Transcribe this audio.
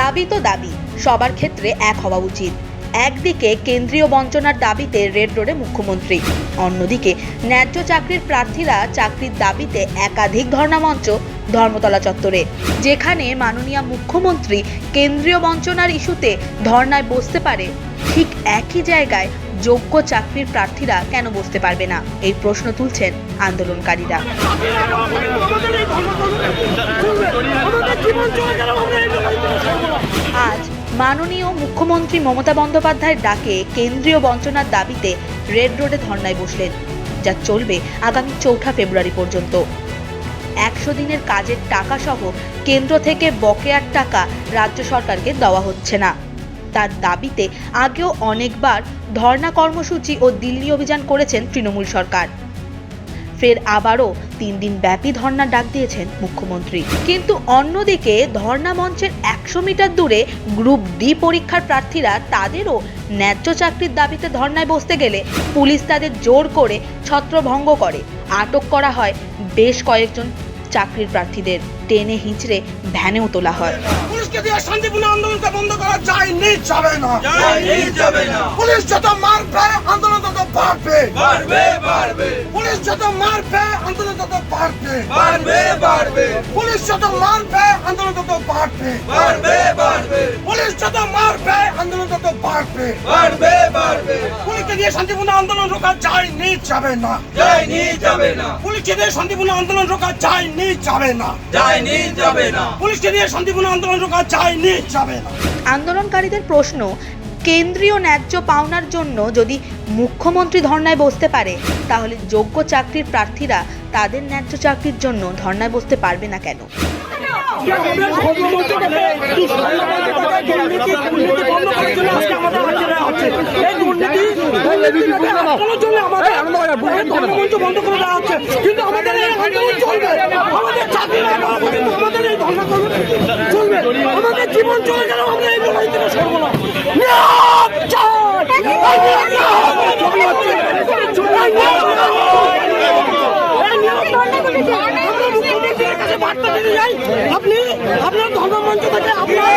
দাবি তো দাবি, সবার ক্ষেত্রে এক হওয়া উচিত। একদিকে কেন্দ্রীয় বঞ্চনার দাবিতে রেড রোডে মুখ্যমন্ত্রী, অন্যদিকে ন্যায্য চাকরির প্রার্থীরা চাকরির দাবিতে একাধিক ধর্ণামঞ্চ, ধর্মতলা চত্বরে, যেখানে মাননীয় মুখ্যমন্ত্রী কেন্দ্রীয় বঞ্চনার ইস্যুতে ধর্নায় বসতে পারে। ঠিক একই জায়গায় যোগ্য চাকরির প্রার্থীরা কেন বসতে পারবে না? এই প্রশ্ন তুলছেন আন্দোলনকারীরা। মাননীয় মুখ্যমন্ত্রী মমতা বন্দ্যোপাধ্যায়ের ডাকে কেন্দ্রীয় বঞ্চনার দাবিতে রেড রোডে ধর্নায় বসলেন, যা চলবে আগামী চৌঠা ফেব্রুয়ারি পর্যন্ত। একশো দিনের কাজের টাকা সহ কেন্দ্র থেকে বকেয়ার টাকা রাজ্য সরকারকে দেওয়া হচ্ছে না। তার দাবিতে আগেও অনেকবার ধর্ণা কর্মসূচি ও দিল্লি অভিযান করেছেন তৃণমূল সরকার। ফের আবারও তিন দিন ব্যাপী ধর্না ডাক দিয়েছেন মুখ্যমন্ত্রী। কিন্তু অন্যদিকে ধর্না মঞ্চের একশো মিটার দূরে গ্রুপ ডি পরীক্ষার প্রার্থীরা তাদেরও ন্যায্য চাকরির দাবিতে ধর্নায় বসতে গেলে পুলিশ তাদের জোর করে ছত্রভঙ্গ করে। আটক করা হয় বেশ কয়েকজন চাকরির প্রার্থীদের টেনে হিঁচড়ে ভ্যানেও তোলা হয়। পুলিশকে দিয়ে শান্তিপূর্ণ আন্দোলনকে বন্ধ করা যাবে না যাবে না। পুলিশ যত মারবে আন্দোলন তত বাড়বে। বাড়বে বাড়বে। পুলিশ যত মারবে আন্দোলন তত বাড়বে। বাড়বে বাড়বে। পুলিশ যত মারবে আন্দোলন তত বাড়বে। বাড়বে বাড়বে। পুলিশ যত মারবে আন্দোলন তত বাড়বে। বাড়বে বাড়বে। দিয়ে শান্তিপূর্ণ আন্দোলন রোকা যায়নি যাবে না। যায়নি যাবে না। পুলিশকে দিয়ে শান্তিপূর্ণ আন্দোলন রোকা যায়নি যাবে না। যায়নি যাবে না। পুলিশকে দিয়ে শান্তিপূর্ণ আন্দোলন রোকা যায়নি যাবে না। আন্দোলনকারীদের প্রশ্ন কেন্দ্রীয় ন্যায্য পাওনার জন্য যদি মুখ্যমন্ত্রী ধর্নায় বসতে পারে তাহলে যোগ্য চাকরির প্রার্থীরা তাদের ন্যায্য চাকরির জন্য ধর্নায় বসতে পারবে না কেন? হচ্ছে এই দুর্নীতি আমাদের বন্ধ করে। দেওয়া হচ্ছে। কিন্তু আমাদের এই আন্দোলন চলবে। আমাদের চাকরি আমাদের এই ধর্ণা চলবে। আমাদের জীবন চলে গেল আমরা এই লড়াই থেকে সরবো না। আপনি আপনার ধর্মমঞ্চ থেকে আপনার